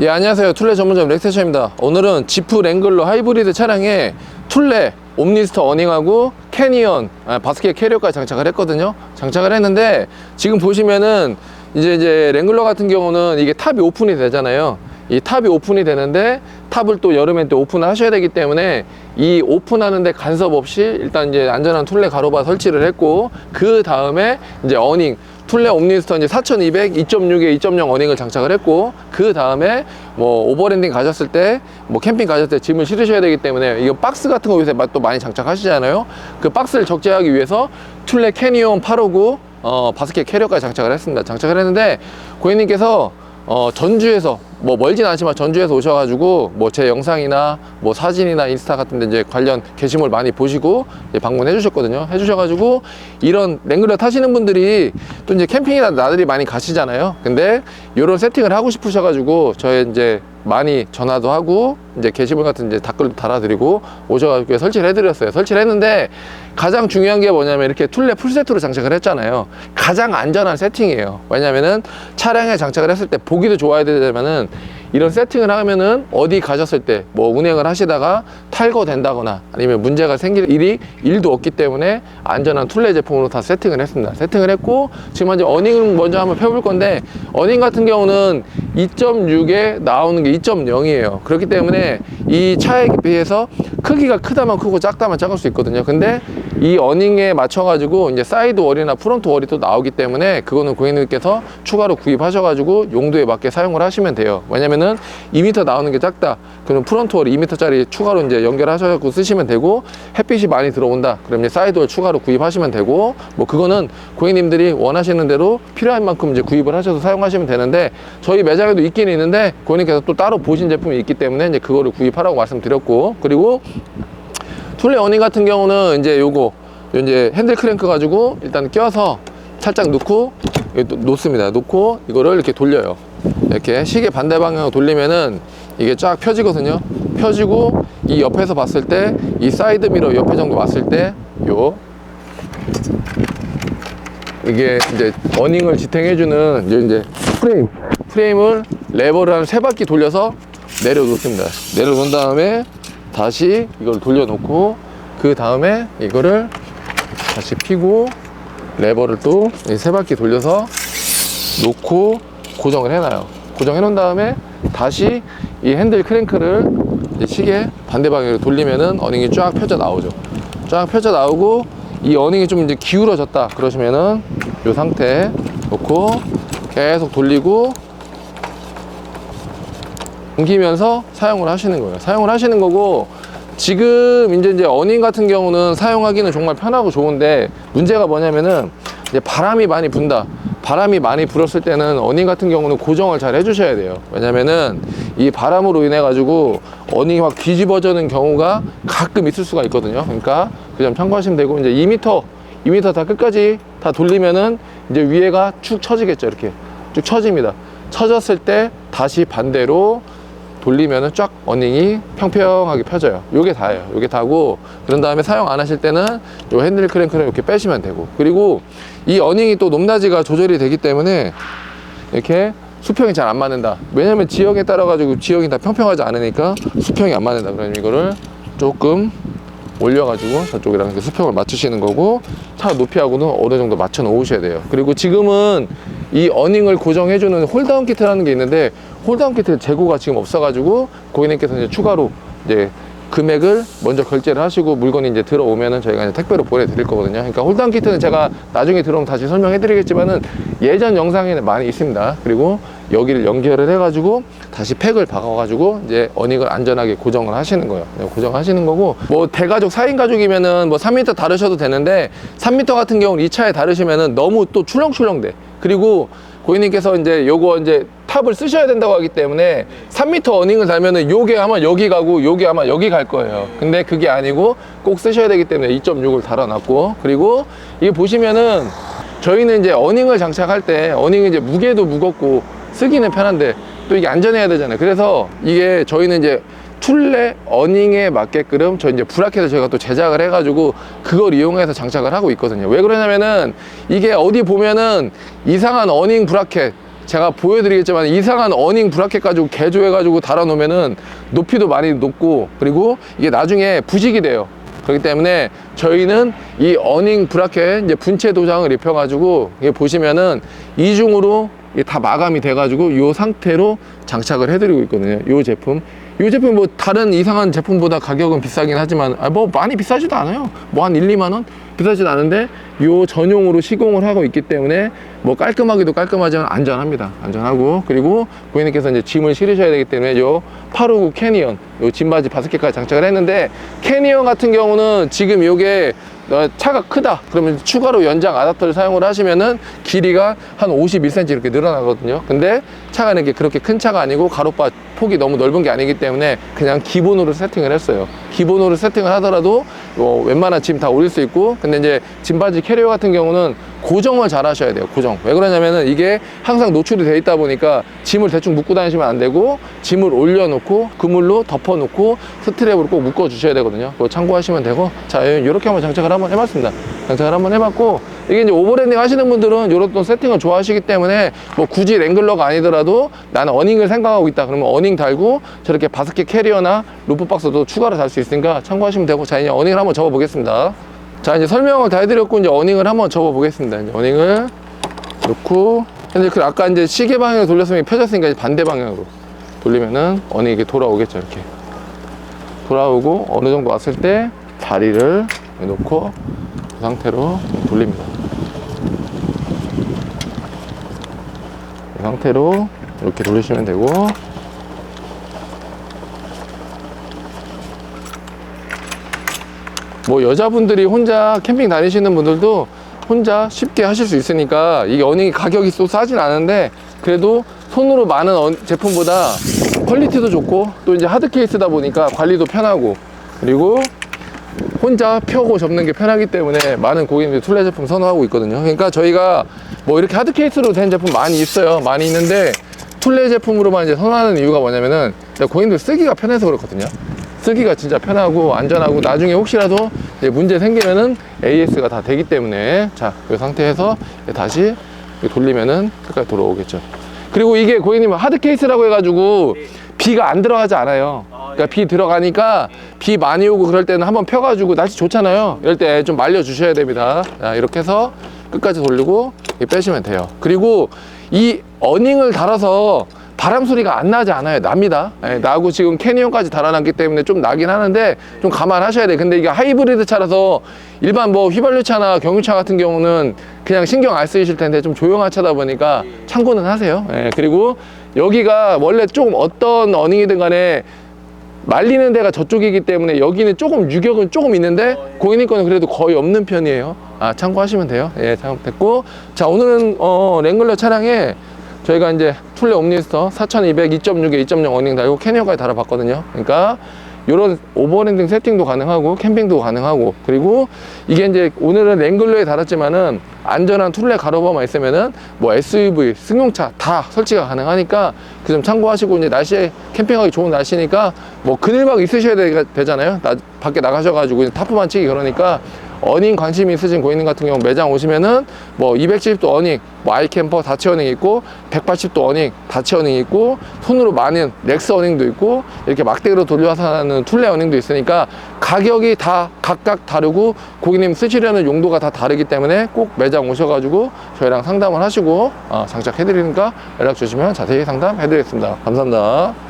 예, 안녕하세요. 툴레 전문점 렉세션입니다. 오늘은 지프 랭글러 하이브리드 차량에 툴레 옴니스터 어닝하고 캐니언 아, 바스켓 캐리어까지 장착을 했거든요. 장착을 했는데 지금 보시면은 이제 이제 랭글러 같은 경우는 이게 탑이 오픈이 되잖아요. 이 탑이 오픈이 되는데 탑을 또 여름에 또 오픈을 하셔야 되기 때문에 이 오픈하는데 간섭 없이 일단 이제 안전한 툴레 가로바 설치를 했고 그 다음에 이제 어닝 툴레 옴니스터 이제 4200 2.6에 2.0 어닝을 장착을 했고 그 다음에 뭐 오버랜딩 가셨을 때 뭐 캠핑 가셨을 때 짐을 실으셔야 되기 때문에 이거 박스 같은 거 요새 또 많이 장착하시잖아요. 그 박스를 적재하기 위해서 툴레 캐니온 859 어, 바스켓 캐리어까지 장착을 했습니다. 장착을 했는데 고객님께서 어, 전주에서 뭐 멀진 않지만 전주에서 오셔가지고 뭐 제 영상이나 뭐 사진이나 인스타 같은데 이제 관련 게시물 많이 보시고 이제 방문해 주셨거든요. 해주셔가지고 이런 랭글러 타시는 분들이 또 이제 캠핑이나 나들이 많이 가시잖아요. 근데 이런 세팅을 하고 싶으셔가지고 저희 이제 많이 전화도 하고 이제 게시물 같은 이제 댓글도 달아드리고 오셔가지고 설치를 해드렸어요. 설치를 했는데 가장 중요한 게 뭐냐면 이렇게 툴레 풀세트로 장착을 했잖아요. 가장 안전한 세팅이에요. 왜냐면은 차량에 장착을 했을 때 보기도 좋아야 되려면은 이런 세팅을 하면은 어디 가셨을 때 뭐 운행을 하시다가 탈거된다거나 아니면 문제가 생길 일이 일도 없기 때문에 안전한 툴레 제품으로 다 세팅을 했습니다. 세팅을 했고 지금 이제 어닝을 먼저 한번 펴볼 건데 어닝 같은 경우는 2.6에 나오는 게 2.0이에요. 그렇기 때문에 이 차에 비해서 크기가 크다면 크고 작다면 작을 수 있거든요. 근데 이 어닝에 맞춰가지고 이제 사이드 월이나 프론트 월이 또 나오기 때문에 그거는 고객님께서 추가로 구입하셔가지고 용도에 맞게 사용을 하시면 돼요. 왜냐면은 2m 나오는 게 작다. 그럼 프론트 월이 2m짜리 추가로 이제 연결하셔서 쓰시면 되고 햇빛이 많이 들어온다. 그럼 이제 사이드 월 추가로 구입하시면 되고 뭐 그거는 고객님들이 원하시는 대로 필요한 만큼 이제 구입을 하셔서 사용하시면 되는데 저희 매장에도 있긴 있는데 고객님께서 또 따로 보신 제품이 있기 때문에 이제 그거를 구입하라고 말씀드렸고 그리고 툴레 어닝 같은 경우는 이제 요거 요 이제 핸들 크랭크 가지고 일단 껴서 살짝 놓고 놓습니다. 놓고 이거를 이렇게 돌려요. 이렇게 시계 반대 방향으로 돌리면은 이게 쫙 펴지거든요. 펴지고 이 옆에서 봤을 때 이 사이드 미러 옆에 정도 봤을 때 요 이게 이제 어닝을 지탱해주는 이제 이제 프레임 프레임을 레버를 한 세 바퀴 돌려서 내려놓습니다. 내려놓은 다음에 다시 이걸 돌려놓고 그 다음에 이거를 다시 피고 레버를 또 세 바퀴 돌려서 놓고 고정을 해놔요. 고정해 놓은 다음에 다시 이 핸들 크랭크를 시계 반대 방향으로 돌리면은 어닝이 쫙 펴져 나오죠. 쫙 펴져 나오고 이 어닝이 좀 이제 기울어졌다 그러시면은 이 상태 놓고 계속 돌리고 옮기면서 사용을 하시는 거예요. 사용을 하시는 거고 지금 이제 이제 어닝 같은 경우는 사용하기는 정말 편하고 좋은데 문제가 뭐냐면은 이제 바람이 많이 분다. 바람이 많이 불었을 때는 어닝 같은 경우는 고정을 잘 해주셔야 돼요. 왜냐면은 이 바람으로 인해 가지고 어닝이 확 뒤집어지는 경우가 가끔 있을 수가 있거든요. 그러니까 그 점 참고하시면 되고 이제 2m, 2m 다 끝까지 다 돌리면은 이제 위에가 축 처지겠죠. 이렇게 쭉 처집니다. 처졌을 때 다시 반대로 돌리면은 쫙 어닝이 평평하게 펴져요. 요게 다예요. 요게 다고 그런 다음에 사용 안 하실 때는 요 핸들 크랭크를 이렇게 빼시면 되고 그리고 이 어닝이 또 높낮이가 조절이 되기 때문에 이렇게 수평이 잘 안 맞는다. 왜냐면 지형에 따라 가지고 지형이 다 평평하지 않으니까 수평이 안 맞는다. 그러면 이거를 조금 올려가지고 저쪽이랑 이렇게 수평을 맞추시는 거고 차 높이하고는 어느 정도 맞춰 놓으셔야 돼요. 그리고 지금은 이 어닝을 고정해주는 홀다운 키트라는 게 있는데 홀다운 키트 재고가 지금 없어가지고 고객님께서 이제 추가로 이제 금액을 먼저 결제를 하시고 물건이 이제 들어오면은 저희가 이제 택배로 보내드릴 거거든요. 그러니까 홀다운 키트는 제가 나중에 들어오면 다시 설명해드리겠지만은 예전 영상에는 많이 있습니다. 그리고 여기를 연결을 해가지고 다시 팩을 박아가지고 이제 어닝을 안전하게 고정을 하시는 거예요. 네, 고정하시는 거고 뭐 대가족 4인 가족이면은 뭐 3m 다르셔도 되는데 3m 같은 경우는 이 차에 다르시면은 너무 또 출렁출렁 돼. 그리고 고객님께서 이제 요거 이제 탑을 쓰셔야 된다고 하기 때문에 3m 어닝을 달면은 요게 아마 여기 가고 요게 아마 여기 갈 거예요. 근데 그게 아니고 꼭 쓰셔야 되기 때문에 2.6을 달아놨고 그리고 이게 보시면은 저희는 이제 어닝을 장착할 때 어닝이 이제 무게도 무겁고 쓰기는 편한데 또 이게 안전해야 되잖아요. 그래서 이게 저희는 이제 툴레 어닝에 맞게끔 저 이제 브라켓을 저희가 또 제작을 해가지고 그걸 이용해서 장착을 하고 있거든요. 왜 그러냐면은 이게 어디 보면은 이상한 어닝 브라켓 제가 보여드리겠지만 이상한 어닝 브라켓 가지고 개조해 가지고 달아 놓으면은 높이도 많이 높고 그리고 이게 나중에 부식이 돼요. 그렇기 때문에 저희는 이 어닝 브라켓 이제 분체 도장을 입혀 가지고 이게 보시면은 이중으로 다 마감이 돼 가지고 이 상태로 장착을 해 드리고 있거든요. 이 제품. 이 제품 뭐 다른 이상한 제품보다 가격은 비싸긴 하지만 아, 뭐 많이 비싸지도 않아요. 뭐 한 1, 2만 원 비싸지도 않은데 요 전용으로 시공을 하고 있기 때문에 뭐 깔끔하기도 깔끔하지만 안전합니다. 안전하고 그리고 고객님께서 이제 짐을 실으셔야 되기 때문에 요 859 캐니언 요 짐바지 바스켓까지 장착을 했는데 캐니언 같은 경우는 지금 요게 어, 차가 크다. 그러면 추가로 연장 아답터를 사용을 하시면은 길이가 한 51cm 이렇게 늘어나거든요. 근데 차가 이렇게 그렇게 큰 차가 아니고 가로바 폭이 너무 넓은 게 아니기 때문에 그냥 기본으로 세팅을 했어요. 기본으로 세팅을 하더라도 어, 웬만한 짐 다 올릴 수 있고 근데 이제 짐바지 캐리어 같은 경우는 고정을 잘 하셔야 돼요 고정. 왜 그러냐면은 이게 항상 노출이 돼 있다 보니까 짐을 대충 묶고 다니시면 안 되고 짐을 올려놓고 그물로 덮어놓고 스트랩으로 꼭 묶어 주셔야 되거든요. 그거 참고하시면 되고. 자 이렇게 한번 장착을 한번 해봤습니다. 장착을 한번 해봤고 이게 이제 오버랜딩 하시는 분들은 이런 또 세팅을 좋아하시기 때문에 뭐 굳이 랭글러가 아니더라도 나는 어닝을 생각하고 있다. 그러면 어닝 달고 저렇게 바스켓 캐리어나 루프 박스도 추가로 달 수 있으니까 참고하시면 되고. 자 이제 어닝을 한번 접어 보겠습니다 자 이제 설명을 다 해드렸고 이제 어닝을 한번 접어 보겠습니다. 이제 어닝을 놓고 근데 그 아까 이제 시계 방향으로 돌렸으면 펴졌으니까 반대 방향으로 돌리면은 어닝이 이렇게 돌아오겠죠 이렇게. 돌아오고 어느 정도 왔을 때 다리를 놓고 그 상태로 돌립니다. 이 상태로 이렇게 돌리시면 되고 뭐 여자분들이 혼자 캠핑 다니시는 분들도 혼자 쉽게 하실 수 있으니까 이게 어닝이 가격이 또 싸진 않은데 그래도 손으로 많은 어- 제품보다 퀄리티도 좋고 또 이제 하드 케이스다 보니까 관리도 편하고 그리고 혼자 펴고 접는 게 편하기 때문에 많은 고객님들이 툴레 제품 선호하고 있거든요. 그러니까 저희가 뭐 이렇게 하드 케이스로 된 제품 많이 있어요. 많이 있는데 툴레 제품으로만 이제 선호하는 이유가 뭐냐면은 고객님들 쓰기가 편해서 그렇거든요. 쓰기가 진짜 편하고 안전하고 나중에 혹시라도 문제 생기면은 AS가 다 되기 때문에 자, 이 상태에서 다시 돌리면은 끝까지 돌아오겠죠. 그리고 이게 고객님 하드 케이스라고 해가지고 비가 안 들어가지 않아요. 그러니까 비 들어가니까 비 많이 오고 그럴 때는 한번 펴가지고 날씨 좋잖아요. 이럴 때 좀 말려 주셔야 됩니다. 자, 이렇게 해서 끝까지 돌리고 빼시면 돼요. 그리고 이 어닝을 달아서 바람 소리가 안 나지 않아요. 납니다. 예, 나고 지금 캐니언까지 달아놨기 때문에 좀 나긴 하는데 좀 감안하셔야 돼. 근데 이게 하이브리드 차라서 일반 뭐 휘발유 차나 경유차 같은 경우는 그냥 신경 안 쓰이실 텐데 좀 조용한 차다 보니까 참고는 하세요. 예, 그리고 여기가 원래 좀 어떤 어닝이든 간에 말리는 데가 저쪽이기 때문에 여기는 조금 유격은 조금 있는데 고객님 거는 그래도 거의 없는 편이에요. 아 참고하시면 돼요. 예, 참 됐고 자 오늘은 어, 랭글러 차량에 저희가 이제 툴레 옴니스터 4200 2.6에 2.0 어닝 달고 캐니언까지 달아봤거든요. 그러니까 이런 오버랜딩 세팅도 가능하고 캠핑도 가능하고 그리고 이게 이제 오늘은 랭글러에 달았지만은 안전한 툴레 가로버만 있으면은 뭐 SUV, 승용차 다 설치가 가능하니까 그 점 참고하시고 이제 날씨에 캠핑하기 좋은 날씨니까 뭐 그늘막 있으셔야 되, 되잖아요. 나, 밖에 나가셔가지고 이제 타프만 치기 그러니까 어닝 관심 있으신 고객님 같은 경우 매장 오시면은 뭐 270도 어닝, 뭐 아이캠퍼 다치 어닝 있고 180도 어닝, 다치 어닝 있고 손으로 많은 넥스 어닝도 있고 이렇게 막대기로 돌려서 하는 툴레 어닝도 있으니까 가격이 다 각각 다르고 고객님 쓰시려는 용도가 다 다르기 때문에 꼭 매장 오셔가지고 저희랑 상담을 하시고 어, 장착해드리니까 연락 주시면 자세히 상담해드리겠습니다. 감사합니다.